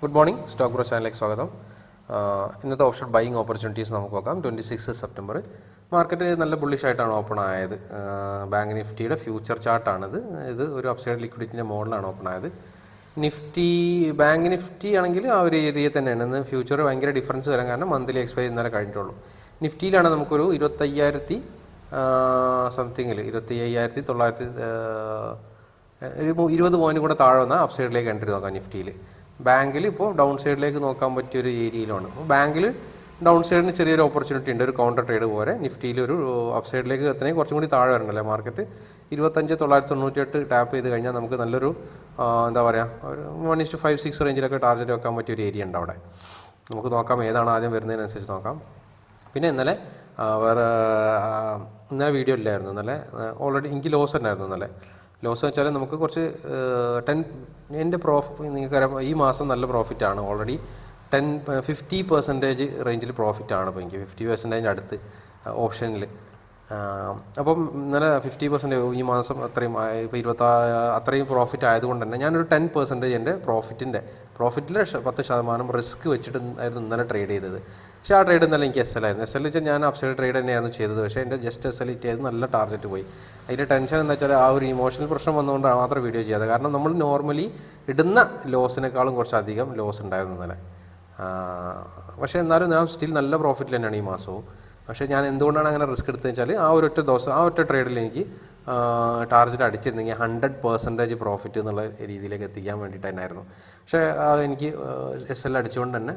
Good morning stock bro ചാനലിലേക്ക് സ്വാഗതം. ഇന്നത്തെ ഓപ്ഷൻ ബൈയിങ് ഓപ്പർച്യൂണിറ്റീസ് നമുക്ക് നോക്കാം. ട്വന്റി സിക്സ് സെപ്റ്റംബർ മാർക്കറ്റ് നല്ല ബുള്ളിഷ് ആയിട്ടാണ് ഓപ്പൺ ആയത്. ബാങ്ക് നിഫ്റ്റിയുടെ ഫ്യൂച്ചർ ചാർട്ടാണിത് ഇത് ഒരു അപ്സൈഡ് ലിക്വിഡിറ്റിന്റെ മോഡലാണ് ഓപ്പൺ ആയത്. നിഫ്റ്റി ബാങ്ക് നിഫ്റ്റി ആണെങ്കിൽ ആ ഒരു ഏരിയ തന്നെയാണ്. ഇന്ന് ഫ്യൂച്ചർ ഭയങ്കര ഡിഫറൻസ് വരാൻ കാരണം മന്ത്ലി എക്സ്പയർ ഇന്നലെ കഴിഞ്ഞിട്ടുള്ളൂ. നിഫ്റ്റിയിലാണ് നമുക്കൊരു ഇരുപത്തയ്യായിരത്തി സംതിങ്ങിൽ ഇരുപത്തി അയ്യായിരത്തി തൊള്ളായിരത്തി ഒരു ഇരുപത് പോയിന്റ് കൂടെ താഴെ വന്നാൽ അപ്സൈഡിലേക്ക് എൻട്രി നോക്കാം നിഫ്റ്റിയിൽ ബാങ്കിൽ ഇപ്പോൾ ഡൗൺ സൈഡിലേക്ക് നോക്കാൻ പറ്റിയ ഒരു ഏരിയയിലാണ്. അപ്പോൾ ബാങ്കിൽ ഡൗൺ സൈഡിന് ചെറിയൊരു ഓപ്പർച്യൂണിറ്റി ഉണ്ട്. ഒരു കൗണ്ടർ ട്രേഡ് പോലെ. നിഫ്റ്റിയിൽ ഒരു അപ്പ് സൈഡിലേക്ക് എത്തണമെങ്കിൽ കുറച്ചും കൂടി താഴെ വരണല്ലേ മാർക്കറ്റ് ഇരുപത്തഞ്ച് തൊള്ളായിരത്തി തൊണ്ണൂറ്റിയെട്ട് ടാപ്പ് ചെയ്ത് കഴിഞ്ഞാൽ നമുക്ക് നല്ലൊരു എന്താ പറയുക ഒരു one is to five six റേഞ്ചിലൊക്കെ target വെക്കാൻ പറ്റിയ ഒരു ഏരിയ ഉണ്ട് അവിടെ. നമുക്ക് നോക്കാം ഏതാണ് ആദ്യം വരുന്നതിനനുസരിച്ച് നോക്കാം. പിന്നെ ഇന്നലെ വേറെ ഇന്നലെ വീഡിയോ ഇല്ലായിരുന്നു. ഇന്നലെ ഓൾറെഡി എനിക്ക് ലോസ് ഉണ്ടായിരുന്നു ഇന്നലെ. ലോസ് എന്ന് വെച്ചാൽ നമുക്ക് കുറച്ച് ടെൻ എന്റെ പ്രോഫിറ്റ് നിങ്ങൾക്കറിയാം ഈ മാസം നല്ല പ്രോഫിറ്റ് ആണ്. ഓൾറെഡി ടെൻ ഫിഫ്റ്റി പെർസെന്റേജ് റേഞ്ചിൽ പ്രോഫിറ്റ് ആണ് ഇപ്പോൾ എനിക്ക്. ഫിഫ്റ്റി പെർസെന്റേജിന്റെ അടുത്ത് ഓപ്ഷനിൽ അപ്പം ഇന്നലെ ഫിഫ്റ്റി പെർസെന്റ് ഈ മാസം അത്രയും ഇപ്പോൾ ഇരുപത്താ അത്രയും പ്രോഫിറ്റ് ആയതുകൊണ്ട് തന്നെ ഞാനൊരു ടെൻ പെർസെന്റേജ് എന്റെ പ്രോഫിറ്റിന്റെ പ്രോഫിറ്റിലെ പത്ത് ശതമാനം റിസ്ക് വെച്ചിട്ട് ആയിരുന്നു ഇന്നലെ ട്രേഡ് ചെയ്തത്. പക്ഷേ ആ ട്രേഡ് ഇന്നലെ എനിക്ക് എസ് എൽ ആയിരുന്നു. എസ് എൽ വെച്ചാൽ ഞാൻ അപ്സൈഡ് ട്രേഡ് തന്നെയായിരുന്നു ചെയ്തത്. പക്ഷേ എന്റെ ജസ്റ്റ് എസ് എൽ ഇറ്റ് ചെയ്ത് നല്ല ടാർഗറ്റ് പോയി. അതിന്റെ ടെൻഷൻ എന്താ വെച്ചാൽ ആ ഒരു ഇമോഷണൽ പ്രശ്നം വന്നുകൊണ്ടാണ് മാത്രം വീഡിയോ ചെയ്യാതെ കാരണം നമ്മൾ നോർമലി ഇടുന്ന ലോസിനേക്കാളും കുറച്ചധികം ലോസ് ഉണ്ടായിരുന്നു ഇന്നലെ. പക്ഷേ എന്നാലും ഞാൻ സ്റ്റിൽ നല്ല പ്രോഫിറ്റിൽ തന്നെയാണ് ഈ മാസവും. പക്ഷേ ഞാൻ എന്തുകൊണ്ടാണ് അങ്ങനെ റിസ്ക് എടുത്തതെന്ന് വെച്ചാൽ ആ ഒരൊറ്റ ദിവസം ആ ഒറ്റ ട്രേഡിൽ എനിക്ക് ടാർജറ്റ് അടിച്ചിരുന്നെങ്കിൽ ഹൺഡ്രഡ് പെർസെന്റേജ് പ്രോഫിറ്റ് എന്നുള്ള രീതിയിലേക്ക് എത്തിക്കാൻ വേണ്ടിയിട്ട് തന്നെയായിരുന്നു. പക്ഷേ എനിക്ക് എസ് എൽ അടിച്ചുകൊണ്ട് തന്നെ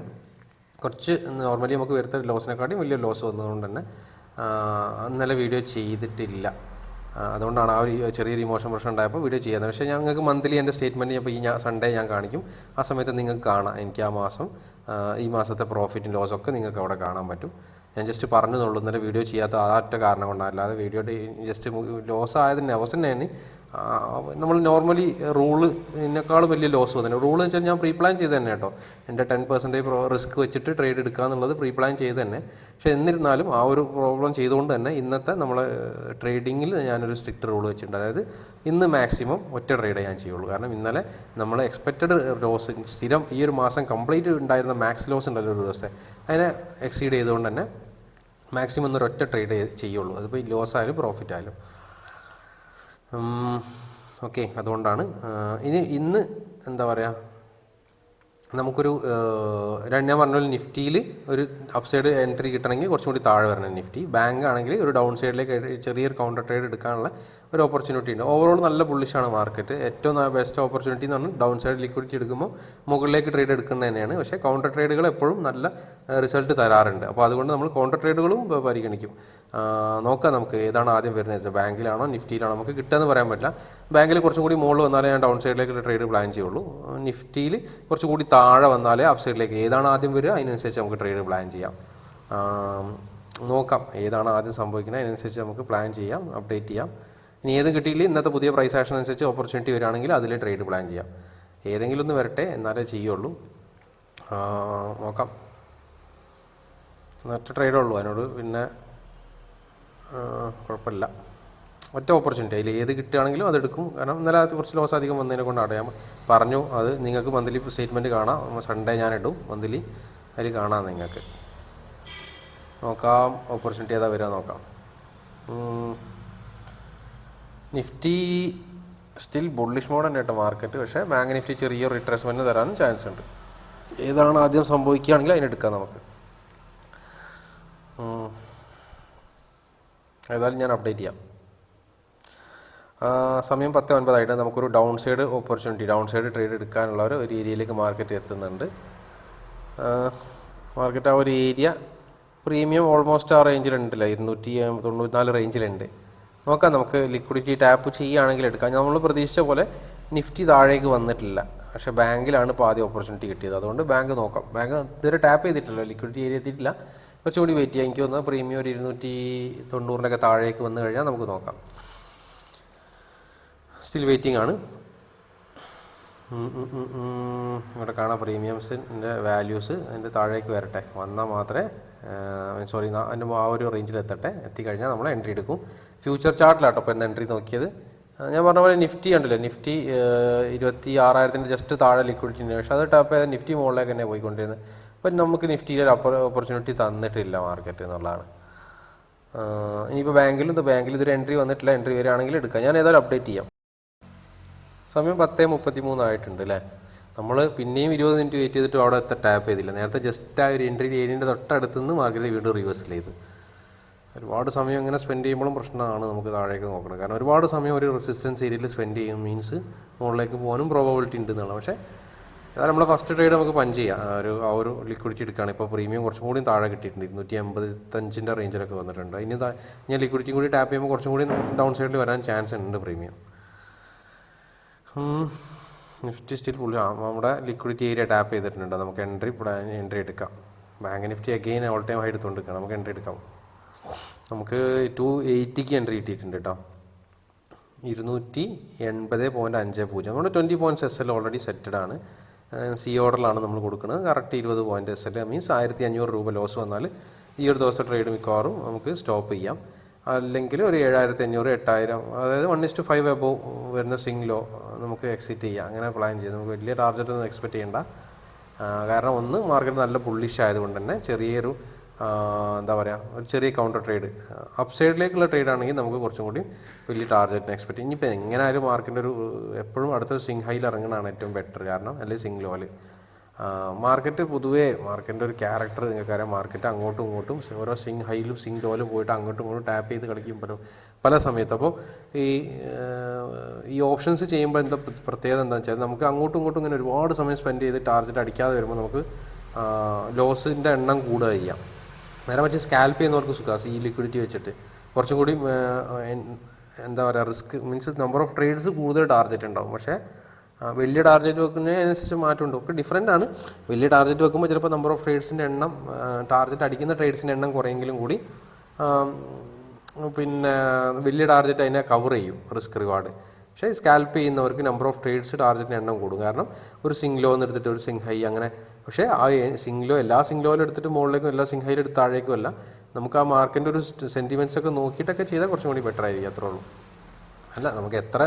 കുറച്ച് നോർമലി നമുക്ക് വരുത്ത ലോസിനെക്കാട്ടിയും വലിയ ലോസ് വന്നതുകൊണ്ട് തന്നെ ഇന്നലെ വീഡിയോ ചെയ്തിട്ടില്ല. അതുകൊണ്ടാണ് ആ ഒരു ചെറിയൊരു ഇമോഷൻ പ്രശ്നം ഉണ്ടായപ്പോൾ വീഡിയോ ചെയ്യുന്നത് പക്ഷേ ഞാൻ നിങ്ങൾക്ക് മന്ത്ലി എന്റെ സ്റ്റേറ്റ്മെന്റ് ഞാൻ ഈ സൺഡേ ഞാൻ കാണിക്കും. ആ സമയത്ത് നിങ്ങൾക്ക് കാണാം. എനിക്ക് ആ മാസം ഈ മാസത്തെ പ്രോഫിറ്റും ലോസൊക്കെ നിങ്ങൾക്ക് അവിടെ കാണാൻ പറ്റും. ഞാൻ ജസ്റ്റ് പറഞ്ഞതുള്ളൂ ഇന്നലെ വീഡിയോ ചെയ്യാത്ത ആ കാരണം കൊണ്ടാണ്. അല്ലാതെ വീഡിയോ ജസ്റ്റ് ലോസ് ആയതിന്റെ ലോസ് തന്നെയാണ് നമ്മൾ നോർമലി റൂൾ ഇതിനേക്കാളും വലിയ ലോസ് വന്നു. റൂൾ വെച്ചാൽ ഞാൻ പ്രീ പ്ലാൻ ചെയ്ത് തന്നെ കേട്ടോ. എന്റെ ടെൻ പെർസെന്റേജ് റിസ്ക് വെച്ചിട്ട് ട്രേഡ് എടുക്കുക എന്നുള്ളത് പ്രീ പ്ലാൻ ചെയ്ത് തന്നെ. പക്ഷേ എന്നിരുന്നാലും ആ ഒരു പ്രോബ്ലം ചെയ്തുകൊണ്ട് തന്നെ ഇന്നത്തെ നമ്മളെ ട്രേഡിങ്ങിൽ ഞാനൊരു സ്ട്രിക്റ്റ് റൂൾ വെച്ചിട്ടുണ്ട്. അതായത് ഇന്ന് മാക്സിമം ഒറ്റ ട്രേഡേ ഞാൻ ചെയ്യുള്ളൂ. കാരണം ഇന്നലെ നമ്മൾ എക്സ്പെക്റ്റഡ് ലോസ് സ്ഥിരം ഈ ഒരു മാസം കംപ്ലീറ്റ് ഉണ്ടായിരുന്ന മാക്സ് ലോസ് ഉണ്ടല്ലോ ഒരു ദിവസത്തെ. അതിനെ എക്സീഡ് ചെയ്തുകൊണ്ട് തന്നെ മാക്സിമം ഒറ്റ ട്രേഡ് ചെയ്യുള്ളൂ. അതിപ്പോൾ ലോസ് ആയാലും പ്രോഫിറ്റ് ആയാലും. ഓക്കെ അതുകൊണ്ടാണ് ഇനി ഇന്ന് എന്താ പറയുക നമുക്കൊരു ഞാൻ പറഞ്ഞ നിഫ്റ്റിയിൽ ഒരു അപ്സൈഡ് എൻട്രി കിട്ടണമെങ്കിൽ കുറച്ചും കൂടി താഴെ വരണം നിഫ്റ്റി. ബാങ്ക് ആണെങ്കിൽ ഒരു ഡൗൺ സൈഡിലേക്ക് ചെറിയൊരു കൗണ്ടർ ട്രേഡ് എടുക്കാനുള്ള ഒരു ഓപ്പർച്യൂണിറ്റി ഉണ്ട്. ഓവറോൾ നല്ല ബുള്ളിഷാണ് മാർക്കറ്റ് ഏറ്റവും ബെസ്റ്റ് ഓപ്പർച്യൂണിറ്റി എന്ന് പറഞ്ഞാൽ ഡൗൺ സൈഡ് ലിക്വിഡിറ്റി എടുക്കുമ്പോൾ മുകളിലേക്ക് ട്രേഡ് എടുക്കുന്നത് തന്നെയാണ്. പക്ഷേ കൗണ്ടർ ട്രേഡുകൾ എപ്പോഴും നല്ല റിസൾട്ട് തരാറുണ്ട്. അപ്പോൾ അതുകൊണ്ട് നമ്മൾ കൗണ്ടർ ട്രേഡുകളും പരിഗണിക്കും. നോക്കാം നമുക്ക് ഏതാണ് ആദ്യം വരുന്നത്. ബാങ്കിലാണോ നിഫ്റ്റിയിലാണോ? നമുക്ക് കിട്ടുമെന്ന് പറയാൻ പറ്റില്ല. ബാങ്കിൽ കുറച്ചും കൂടി മുകളിൽ വന്നാലേ ഞാൻ ഡൗൺ സൈഡിലേക്ക് ട്രേഡ് പ്ലാൻ ചെയ്യുള്ളൂ. നിഫ്റ്റിയിൽ കുറച്ചും കൂടി താഴെ വന്നാലേ അപ്പ് സൈഡിലേക്ക് ഏതാണ് ആദ്യം വരിക? അതിനനുസരിച്ച് നമുക്ക് ട്രേഡ് പ്ലാൻ ചെയ്യാം. നോക്കാം. ഏതാണ് ആദ്യം സംഭവിക്കുന്നത്? അതിനനുസരിച്ച് നമുക്ക് പ്ലാൻ ചെയ്യാം അപ്ഡേറ്റ് ചെയ്യാം. ഇനി ഏതും കിട്ടിയില്ല? ഇന്നത്തെ പുതിയ പ്രൈസ് ആക്ഷൻ അനുസരിച്ച് ഓപ്പർച്യൂണിറ്റി വരികയാണെങ്കിൽ അതിൽ ട്രേഡ് പ്ലാൻ ചെയ്യാം. ഏതെങ്കിലും ഒന്ന് വരട്ടെ എന്നാലേ ചെയ്യുള്ളൂ. നോക്കാം. ഒറ്റ ട്രേഡേ ഉള്ളൂ. അതിനോട് പിന്നെ കുഴപ്പമില്ല. ഒറ്റ ഓപ്പർച്യൂണിറ്റി അതിൽ ഏത് കിട്ടുകയാണെങ്കിലും അതെടുക്കും കാരണം ഇന്നലെ കുറച്ച് ലോസ് അധികം വന്നതിനെ കൊണ്ട് അടയാം പറഞ്ഞു അത് നിങ്ങൾക്ക് മന്ത്ലി സ്റ്റേറ്റ്മെന്റ് കാണാം. സൺഡേ ഞാൻ ഇടും. മന്ത്ലി അതിൽ കാണാം നിങ്ങൾക്ക്. നോക്കാം ഓപ്പർച്യൂണിറ്റി ഏതാ വരിക നോക്കാം. നിഫ്റ്റി സ്റ്റിൽ ബുള്ളിഷ് മോഡ് കേട്ടോ മാർക്കറ്റ് പക്ഷേ ബാങ്ക് നിഫ്റ്റി ചെറിയ റിട്രേസ്മെന്റ് തരാനും ചാൻസ് ഉണ്ട്. ഏതാണ് ആദ്യം സംഭവിക്കുകയാണെങ്കിൽ അതിനെടുക്കാം നമുക്ക്. ഏതായാലും ഞാൻ അപ്ഡേറ്റ് ചെയ്യാം. സമയം പത്ത് ഒൻപതായിട്ട് നമുക്കൊരു down side opportunity down side trade എടുക്കാനുള്ള ഒരു ഏരിയയിലേക്ക് മാർക്കറ്റ് എത്തുന്നുണ്ട്. മാർക്കറ്റ് ആ ഒരു ഏരിയ പ്രീമിയം ഓൾമോസ്റ്റ് ആ റേഞ്ചിലുണ്ടല്ലോ ഇരുന്നൂറ്റി തൊണ്ണൂറ്റിനാല് റേഞ്ചിലുണ്ട് നോക്കാം നമുക്ക് ലിക്വിഡിറ്റി ടാപ്പ് ചെയ്യുകയാണെങ്കിൽ എടുക്കാം. നമ്മൾ പ്രതീക്ഷിച്ച പോലെ നിഫ്റ്റി താഴേക്ക് വന്നിട്ടില്ല. പക്ഷേ ബാങ്കിലാണ് ഇപ്പോൾ ആദ്യം ഓപ്പർച്യൂണിറ്റി കിട്ടിയത്. അതുകൊണ്ട് ബാങ്ക് നോക്കാം. ബാങ്ക് ഇതുവരെ ടാപ്പ് ചെയ്തിട്ടില്ല. ലിക്വിഡിറ്റി ഏരിയ എത്തിയിട്ടില്ല. കുറച്ചുകൂടി വെയിറ്റ് ചെയ്യാം. എനിക്ക് തോന്നുന്നത് പ്രീമിയം ഒരു ഇരുന്നൂറ്റി തൊണ്ണൂറിന്റെയൊക്കെ താഴേക്ക് വന്നു കഴിഞ്ഞാൽ നമുക്ക് നോക്കാം. സ്റ്റിൽ വെയിറ്റിംഗ് ആണ്. ഇവിടെ കാണാം പ്രീമിയംസിന്റെ വാല്യൂസ് അതിന്റെ താഴേക്ക് വരട്ടെ. വന്നാൽ മാത്രമേ സോറി അതിന്റെ ആ ഒരു റേഞ്ചിൽ എത്തട്ടെ. എത്തിക്കഴിഞ്ഞാൽ നമ്മൾ എൻട്രി എടുക്കും. ഫ്യൂച്ചർ ചാർട്ടിലാട്ടോ ഇപ്പോൾ എൻട്രി നോക്കിയത്? ഞാൻ പറഞ്ഞ പോലെ നിഫ്റ്റി ഉണ്ടല്ലോ നിഫ്റ്റി ഇരുപത്തി ആറായിരത്തിന്റെ ജസ്റ്റ് താഴെ ലിക്വിഡിറ്റി ഉണ്ട് പക്ഷേ അത് ടാപ്പ് ചെയ്ത് നിഫ്റ്റി മുകളിലേക്ക് തന്നെ പോയിക്കൊണ്ടിരുന്നത്. അപ്പം നമുക്ക് നിഫ്റ്റിയിൽ ഒരു ഓപ്പർച്യൂണിറ്റി തന്നിട്ടില്ല മാർക്കറ്റ് എന്നുള്ളതാണ്. ഇനിയിപ്പോൾ ബാങ്കിലും ബാങ്കിൽ ഇതൊരു എൻട്രി വന്നിട്ടില്ല. എൻട്രി വരികയാണെങ്കിൽ എടുക്കാം. ഞാൻ ഏതായാലും അപ്ഡേറ്റ് ചെയ്യാം. സമയം പത്തേ മുപ്പത്തി മൂന്നായിട്ടുണ്ട് അല്ലേ നമ്മൾ പിന്നെയും ഇരുപത് മിനിറ്റ് വെയിറ്റ് ചെയ്തിട്ട് അവിടെ എത്ര ടാപ്പ് ചെയ്തില്ല. നേരത്തെ ജസ്റ്റ് ആ ഒരു എൻട്രി ഏരിയന്റെ തൊട്ടടുത്ത് നിന്ന് മാർക്കറ്റ് വീണ്ടും റിവേഴ്സൽ ചെയ്ത്. ഒരുപാട് സമയം ഇങ്ങനെ സ്പെൻഡ് ചെയ്യുമ്പോഴും പ്രശ്നമാണ് നമുക്ക് താഴേക്ക് നോക്കണം. കാരണം ഒരുപാട് സമയം ഒരു റെസിസ്റ്റൻസ് ഏരിയയിൽ സ്പെൻഡ് ചെയ്യും. മീൻസ് മുകളിലേക്ക് പോകാനും പ്രോബബിലിറ്റി ഉണ്ട് എന്നുള്ളത്. പക്ഷേ അതായത് നമ്മൾ ഫസ്റ്റ് ട്രേഡ് നമുക്ക് പഞ്ച് ചെയ്യാം. ഒരു ആ ഒരു ലിക്വിഡിറ്റി എടുക്കുകയാണ് ഇപ്പോൾ പ്രീമിയം കുറച്ചും കൂടി താഴെ കിട്ടിയിട്ടുണ്ട്. ഇരുന്നൂറ്റി അമ്പത്തഞ്ചിന്റെ റേഞ്ചിലൊക്കെ വന്നിട്ടുണ്ട്. ഇനി ഞാൻ ലിക്വിഡിറ്റി കൂടി ടാപ്പ് ചെയ്യുമ്പോൾ കുറച്ചും കൂടി ഡൗൺ സൈഡിൽ വരാൻ ചാൻസ് ഉണ്ട് പ്രീമിയം നിഫ്റ്റി സ്റ്റിൽ പുള്ളി നമ്മുടെ ലിക്വിഡിറ്റി ഏരിയ ടാപ്പ് ചെയ്തിട്ടുണ്ട്. നമുക്ക് എൻട്രി പ്ലാൻ എൻട്രി എടുക്കാം. Bank Nifty again all time high എടുത്തുകൊണ്ടിരിക്കണം നമുക്ക് എൻട്രി എടുക്കാം. നമുക്ക് ടു എയ്റ്റിക്ക് എൻട്രി കിട്ടിയിട്ടുണ്ട് കേട്ടോ ഇരുന്നൂറ്റി എൺപത് പോയിന്റ് അഞ്ച് പൂജ്യം. നമ്മുടെ twenty points S L already setted ആണ്. സി ഓർഡറിലാണ് നമ്മൾ കൊടുക്കുന്നത്. കറക്റ്റ് ഇരുപത് പോയിന്റ് എസ് എൽ മീൻസ് ആയിരത്തി അഞ്ഞൂറ് രൂപ ലോസ് വന്നാൽ ഈ ഒരു ദിവസത്തെ ട്രേഡ് മിക്കവാറും നമുക്ക് സ്റ്റോപ്പ് ചെയ്യാം. അല്ലെങ്കിൽ ഒരു ഏഴായിരത്തി അഞ്ഞൂറ് എട്ടായിരം അതായത് വൺ ഇസ്റ്റ് ഫൈവ് എബോ വരുന്ന സിംഗിലോ നമുക്ക് എക്സിറ്റ് ചെയ്യാം. അങ്ങനെ പ്ലാൻ ചെയ്ത്. നമുക്ക് വലിയ ടാർജറ്റ് ഒന്നും എക്സ്പെക്ട് ചെയ്യേണ്ട. കാരണം ഒന്ന് മാർക്കറ്റ് നല്ല ബുള്ളിഷ് ആയതുകൊണ്ട് തന്നെ ചെറിയൊരു എന്താ പറയുക ഒരു ചെറിയ കൗണ്ടർ ട്രേഡ് അപ്പ് സൈഡിലേക്കുള്ള ട്രേഡ് ആണെങ്കിൽ നമുക്ക് കുറച്ചും കൂടി വലിയ ടാർജറ്റിന് എക്സ്പെക്ട് ഇനിയിപ്പോൾ എങ്ങനെയായാലും മാർക്കറ്റിന്റെ ഒരു എപ്പോഴും അടുത്തൊരു സിംഗ് ഹൈയിൽ ഇറങ്ങണതാണ് ഏറ്റവും ബെറ്റർ കാരണം അല്ലെങ്കിൽ സിംഗ് ലോൽ മാർക്കറ്റ് പൊതുവേ മാർക്കറ്റിന്റെ ഒരു ക്യാരക്ടർ നിങ്ങൾക്കറിയാം. മാർക്കറ്റ് അങ്ങോട്ടും ഇങ്ങോട്ടും ഓരോ സിങ് ഹൈയിലും സിങ് ലോയിലും പോയിട്ട് അങ്ങോട്ടും ഇങ്ങോട്ടും ടാപ്പ് ചെയ്ത് കളിക്കും പല പല സമയത്ത്. അപ്പോൾ ഈ ഈ ഓപ്ഷൻസ് ചെയ്യുമ്പോൾ എന്താ പ്രത്യേകത എന്താണെന്ന് വെച്ചാൽ നമുക്ക് അങ്ങോട്ടും ഇങ്ങോട്ടും ഇങ്ങനെ ഒരുപാട് സമയം സ്പെൻഡ് ചെയ്ത് ടാർജറ്റ് അടിക്കാതെ വരുമ്പോൾ നമുക്ക് ലോസിന്റെ എണ്ണം കൂടുക ചെയ്യാം. നേരെ മറിച്ച് സ്കാൽപ്പ് ചെയ്യുന്നവർക്ക് സുഖാസ് ഈ ലിക്വിഡിറ്റി വെച്ചിട്ട് കുറച്ചും കൂടി എന്താ പറയുക risk means number of trades കൂടുതൽ ടാർജറ്റ് ഉണ്ടാവും പക്ഷേ വലിയ ടാർഗറ്റ് വെക്കുന്നതിനനുസരിച്ച് മാറ്റമുണ്ട്. ഒക്കെ ഡിഫറെന്റ് ആണ്. വലിയ ടാർഗറ്റ് വെക്കുമ്പോൾ ചിലപ്പോൾ നമ്പർ ഓഫ് ട്രേഡ്സിന്റെ എണ്ണം ടാർഗറ്റ് അടിക്കുന്ന ട്രേഡ്സിന്റെ എണ്ണം കുറയെങ്കിലും കൂടി പിന്നെ വലിയ ടാർഗറ്റ് അതിനെ കവർ ചെയ്യും റിസ്ക് റിവാർഡ് പക്ഷേ സ്കാൽപ്പ് ചെയ്യുന്നവർക്ക് നമ്പർ ഓഫ് ട്രേഡ്സ് ടാർഗറ്റിന് എണ്ണം കൂടും. കാരണം ഒരു സിംഗ് ലോ എന്ന് എടുത്തിട്ട് ഒരു സിംഗ് ഹൈ അങ്ങനെ പക്ഷേ ആ സിംഗ് ലോ എല്ലാ സിംഗ് ലോയിലും എടുത്തിട്ട് മുകളിലേക്കും എല്ലാ സിംഗ് ഹൈയിലും താഴേക്കും അല്ല നമുക്ക് ആ മാർക്കിന്റെ ഒരു സെന്റിമെന്റ്സ് ഒക്കെ നോക്കിയിട്ടൊക്കെ ചെയ്താൽ കുറച്ചും കൂടി ബെറ്റർ ആയിരിക്കും അത്രേ ഉള്ളൂ. അല്ല നമുക്ക് എത്ര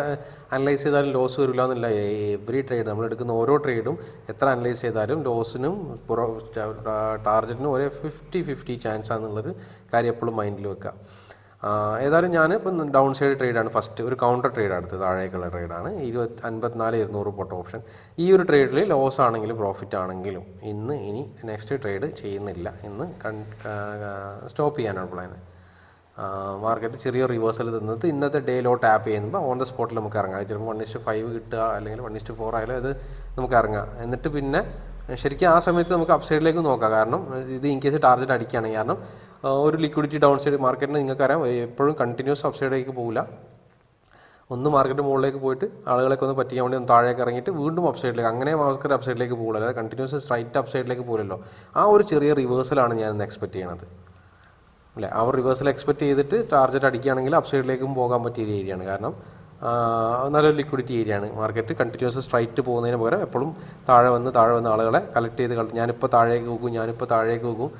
അനലൈസ് ചെയ്താലും ലോസ് വരില്ല എന്നില്ല. എവറി ട്രേഡ് നമ്മൾ എടുക്കുന്ന ഓരോ ട്രേഡും എത്ര അനലൈസ് ചെയ്താലും ലോസിനും ടാർഗറ്റിനും ഒരേ ഫിഫ്റ്റി ഫിഫ്റ്റി ചാൻസ് ആണെന്നുള്ളൊരു കാര്യം എപ്പോഴും മൈൻഡിൽ വെക്കുക ഏതായാലും ഞാൻ ഇപ്പം ഡൗൺ സൈഡ് ട്രേഡാണ് ഫസ്റ്റ് ഒരു കൗണ്ടർ ട്രേഡ് അടുത്ത് താഴേക്കുള്ള ട്രേഡാണ് ഇരുപത്തി അൻപത്തിനാല് ഇരുന്നൂറ് പൊട്ട ഓപ്ഷൻ ഈ ഒരു ട്രേഡിൽ ലോസ് ആണെങ്കിലും പ്രോഫിറ്റ് ആണെങ്കിലും ഇന്ന് ഇനി നെക്സ്റ്റ് ട്രേഡ് ചെയ്യുന്നില്ല. ഇന്ന് സ്റ്റോപ്പ് ചെയ്യാനാണ് പ്ലാൻ മാർക്കറ്റ് ചെറിയ റിവേഴ്സൽ തന്നിട്ട് ഇന്നത്തെ ഡേയിലോ ടാപ്പ് ചെയ്യുമ്പോൾ ഓൺ ദ സ്പോട്ടിൽ നമുക്ക് ഇറങ്ങാം. ചിലപ്പോൾ വൺ ഇസ്റ്റ് ഫൈവ് കിട്ടുക അല്ലെങ്കിൽ വൺ ഇസ്റ്റ് ഫോർ ആയാലും അത് നമുക്ക് ഇറങ്ങാം. എന്നിട്ട് പിന്നെ ശരിക്കും ആ സമയത്ത് നമുക്ക് അപ്സൈഡിലേക്ക് നോക്കാം. കാരണം ഇത് ഇൻ കേസ് ടാർജറ്റ് അടിക്കുകയാണെങ്കിൽ കാരണം ഒരു ലിക്വിഡിറ്റി ഡൗൺ സൈഡ് മാർക്കറ്റിന് നിങ്ങൾക്കറിയാം എപ്പോഴും കണ്ടിന്യൂസ് അപ്സൈഡിലേക്ക് പോകില്ല ഒന്ന് മാർക്കറ്റ് മുകളിലേക്ക് പോയിട്ട് ആളുകളൊക്കെ ഒന്ന് പറ്റിക്കാൻ വേണ്ടി ഒന്ന് താഴേക്ക് ഇറങ്ങിയിട്ട് വീണ്ടും അപ്സൈഡിലേക്ക് അങ്ങനെ മാർക്കറ്റ് അപ്സൈഡിലേക്ക് പോകില്ല അതായത് കണ്ടിന്യൂസ് സ്ട്രൈറ്റ് അപ്സൈഡിലേക്ക് പോകില്ലല്ലോ ആ ഒരു ചെറിയ റിവേഴ്സലാണ് ഞാൻ എക്സ്പെക്ട് ചെയ്യണത്. അല്ലേ? അവർ റിവേഴ്സൽ എക്സ്പെക്ട് ചെയ്തിട്ട് ടാർജറ്റ് അടിക്കുകയാണെങ്കിൽ അപ്സൈഡിലേക്കും പോകാൻ പറ്റിയ ഒരു ഏരിയയാണ് കാരണം നല്ലൊരു ലിക്വിഡിറ്റി ഏരിയയാണ് മാർക്കറ്റ് കണ്ടിന്യൂസ് സ്ട്രൈറ്റ് പോകുന്നതിന് പകരം എപ്പോഴും താഴെ വന്ന് താഴെ വന്ന് ആളുകളെ കളക്ട് ചെയ്ത് കളക്ട് ഞാനിപ്പോൾ താഴേക്ക് പോകും ഞാനിപ്പോൾ താഴേക്ക് പോകും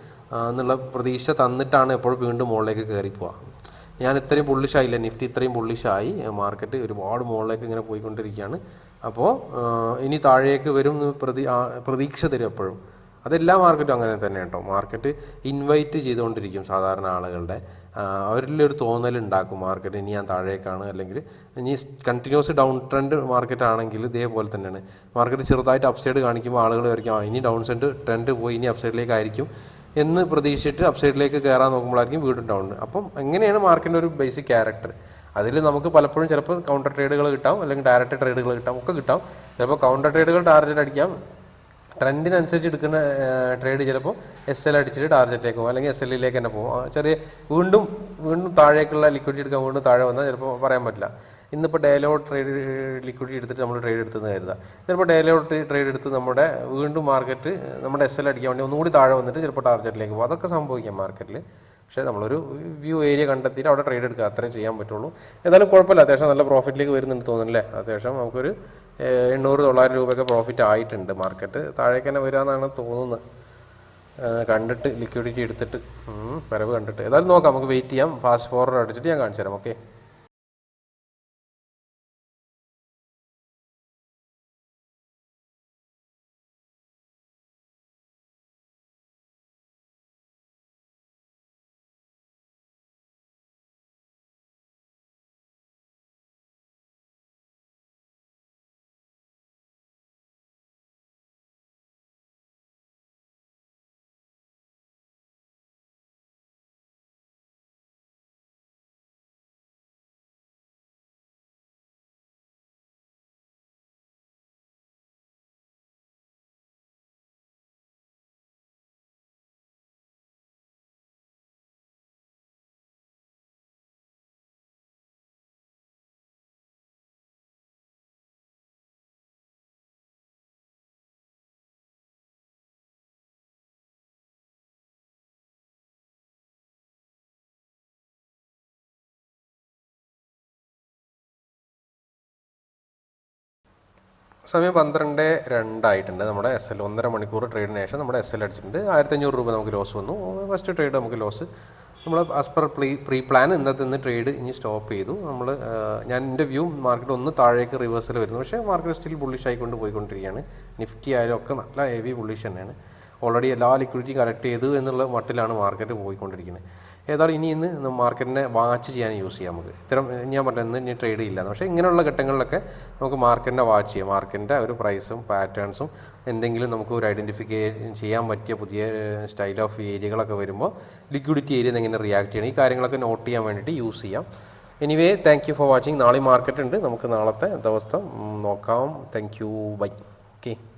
എന്നുള്ള പ്രതീക്ഷ തന്നിട്ടാണ് എപ്പോഴും വീണ്ടും മുകളിലേക്ക് കയറിപ്പോവാ ഞാൻ ഇത്രയും പുള്ളിഷായില്ല നിഫ്റ്റി ഇത്രയും പുള്ളിഷായി മാർക്കറ്റ് ഒരുപാട് മുകളിലേക്ക് ഇങ്ങനെ പോയിക്കൊണ്ടിരിക്കുകയാണ്. അപ്പോൾ ഇനി താഴേക്ക് വരും പ്രതീക്ഷ തരും എപ്പോഴും. അതെല്ലാ മാർക്കറ്റും അങ്ങനെ തന്നെ കേട്ടോ. മാർക്കറ്റ് ഇൻവൈറ്റ് ചെയ്തുകൊണ്ടിരിക്കും സാധാരണ ആളുകളുടെ. അവരിലൊരു തോന്നൽ ഉണ്ടാക്കും മാർക്കറ്റ് ഇനി ഞാൻ താഴേക്കാണ് അല്ലെങ്കിൽ ഇനി കണ്ടിന്യൂസ് ഡൗൺ ട്രെൻഡ് മാർക്കറ്റ് ആണെങ്കിൽ ഇതേപോലെ തന്നെയാണ്. മാർക്കറ്റ് ചെറുതായിട്ട് അപ്സൈഡ് കാണിക്കുമ്പോൾ ആളുകൾ വരയ്ക്കും ഇനി ഡൗൺ സൈഡ് ട്രെൻഡ് പോയി ഇനി അപ്സൈഡിലേക്കായിരിക്കും എന്ന് പ്രതീക്ഷിച്ചിട്ട് അപ്സൈഡിലേക്ക് കയറാൻ നോക്കുമ്പോഴായിരിക്കും വീണ്ടും ഡൗൺ അപ്പം എങ്ങനെയാണ് മാർക്കറ്റിന്റെ ഒരു ബേസിക് ക്യാരക്ടർ അതിൽ നമുക്ക് പലപ്പോഴും ചിലപ്പോൾ കൗണ്ടർ ട്രേഡുകൾ കിട്ടാം അല്ലെങ്കിൽ ഡയറക്റ്റ് ട്രേഡുകൾ കിട്ടാം ഒക്കെ കിട്ടാം. ചിലപ്പോൾ കൗണ്ടർ ട്രേഡുകൾ ടാർഗറ്റ് അടിക്കാം. ട്രെൻഡിനനുസരിച്ച് എടുക്കുന്ന ട്രേഡ് ചിലപ്പോൾ എസ് എൽ അടിച്ചിട്ട് ടാർജറ്റിലേക്ക് പോകും അല്ലെങ്കിൽ എസ് എല്ലിലേക്ക് തന്നെ പോകും. ചെറിയ വീണ്ടും വീണ്ടും താഴേക്കുള്ള ലിക്വിഡിറ്റി എടുക്കാൻ വീണ്ടും താഴെ വന്നാൽ ചിലപ്പോൾ പറയാൻ പറ്റില്ല. ഇന്നിപ്പോൾ ഡേലോ ട്രേഡ് ലിക്വിഡിറ്റി എടുത്തിട്ട് നമ്മൾ ട്രേഡ് എടുത്തെന്ന് കരുതുക. ചിലപ്പോൾ ഡേലോ ട്രേഡ് എടുത്ത് നമ്മുടെ വീണ്ടും മാർക്കറ്റ് നമ്മുടെ എസ് എൽ അടിക്കാൻ വേണ്ടി ഒന്നുകൂടി താഴെ വന്നിട്ട് ചിലപ്പോൾ ടാർജറ്റിലേക്ക് പോകും. അതൊക്കെ സംഭവിക്കാം മാർക്കറ്റിൽ പക്ഷേ നമ്മളൊരു വ്യൂ ഏരിയ കണ്ടെത്തിയിട്ട് അവിടെ ട്രേഡ് എടുക്കുക. അത്രയും ചെയ്യാൻ പറ്റുള്ളൂ. എന്നാലും കുഴപ്പമില്ല. അത്യാവശ്യം നല്ല പ്രോഫിറ്റിലേക്ക് വരുന്നുണ്ട് തോന്നുന്നില്ലേ അത്യാവശ്യം നമുക്കൊരു എണ്ണൂറ് തൊള്ളായിരം രൂപയൊക്കെ പ്രോഫിറ്റ് ആയിട്ടുണ്ട്. മാർക്കറ്റ് താഴേക്ക് തന്നെ വരാമെന്നാണ് തോന്നുന്നത് കണ്ടിട്ട് ലിക്വിഡിറ്റി എടുത്തിട്ട് വരവ് കണ്ടിട്ട്. ഏതായാലും നോക്കാം. നമുക്ക് വെയിറ്റ് ചെയ്യാം. ഫാസ്റ്റ് ഫോർവേഡ് അടിച്ചിട്ട് ഞാൻ കാണിച്ചു തരാം. ഓക്കെ സമയം പന്ത്രണ്ട് രണ്ടായിട്ടുണ്ട്. നമ്മുടെ എസ് എൽ ഒന്നര മണിക്കൂർ ട്രേഡിന് ശേഷം നമ്മുടെ എസ് എൽ അടിച്ചിട്ടുണ്ട്. ആയിരത്തി അഞ്ഞൂറ് രൂപ നമുക്ക് ലോസ് വന്നു. ഫസ്റ്റ് ട്രേഡ് നമുക്ക് ലോസ് നമ്മൾ as per pre pre plan ഇന്നത്തെ നിന്ന് ട്രേഡ് ഇനി സ്റ്റോപ്പ് ചെയ്തു. നമ്മൾ ഞാൻ എന്റെ വ്യൂ മാർക്കറ്റ് ഒന്ന് താഴേക്ക് റിവേഴ്സൽ വരുന്നു. പക്ഷേ മാർക്കറ്റ് സ്റ്റിൽ ബുള്ളിഷ് ആയിക്കൊണ്ട് പോയിക്കൊണ്ടിരിക്കുകയാണ്. നിഫ്റ്റി ആയാലും ഒക്കെ നല്ല ഹെവി ബുള്ളിഷ് തന്നെയാണ്. ഓൾറെഡി എല്ലാ ലിക്വിഡിറ്റി കറക്റ്റ് ചെയ്തു എന്നുള്ള മട്ടിലാണ് മാർക്കറ്റ് പോയിക്കൊണ്ടിരിക്കുന്നത്. ഏതായാലും ഇനി ഇന്ന് മാർക്കറ്റിനെ വാച്ച് ചെയ്യാൻ യൂസ് ചെയ്യാം നമുക്ക്. ഇത്തരം ഞാൻ പറഞ്ഞത് ഇനി ട്രേഡ് ഇല്ല. പക്ഷേ ഇങ്ങനെയുള്ള ഘട്ടങ്ങളിലൊക്കെ നമുക്ക് മാർക്കറ്റിനെ വാച്ച് ചെയ്യാം. മാർക്കറ്റിന്റെ ഒരു പ്രൈസും പാറ്റേൺസും എന്തെങ്കിലും നമുക്ക് ഒരു ഐഡന്റിഫിക്കേ ചെയ്യാൻ പറ്റിയ പുതിയ സ്റ്റൈൽ ഓഫ് ഏരിയകളൊക്കെ വരുമ്പോൾ ലിക്വിഡിറ്റി ഏരിയ എങ്ങനെ റിയാക്ട് ചെയ്യണം? ഈ കാര്യങ്ങളൊക്കെ നോട്ട് ചെയ്യാൻ വേണ്ടിയിട്ട് യൂസ് ചെയ്യാം. Anyway thank you for watching നാളെ മാർക്കറ്റ് ഉണ്ട്. നമുക്ക് നാളത്തെ ദിവസം നോക്കാം. Thank you bye okay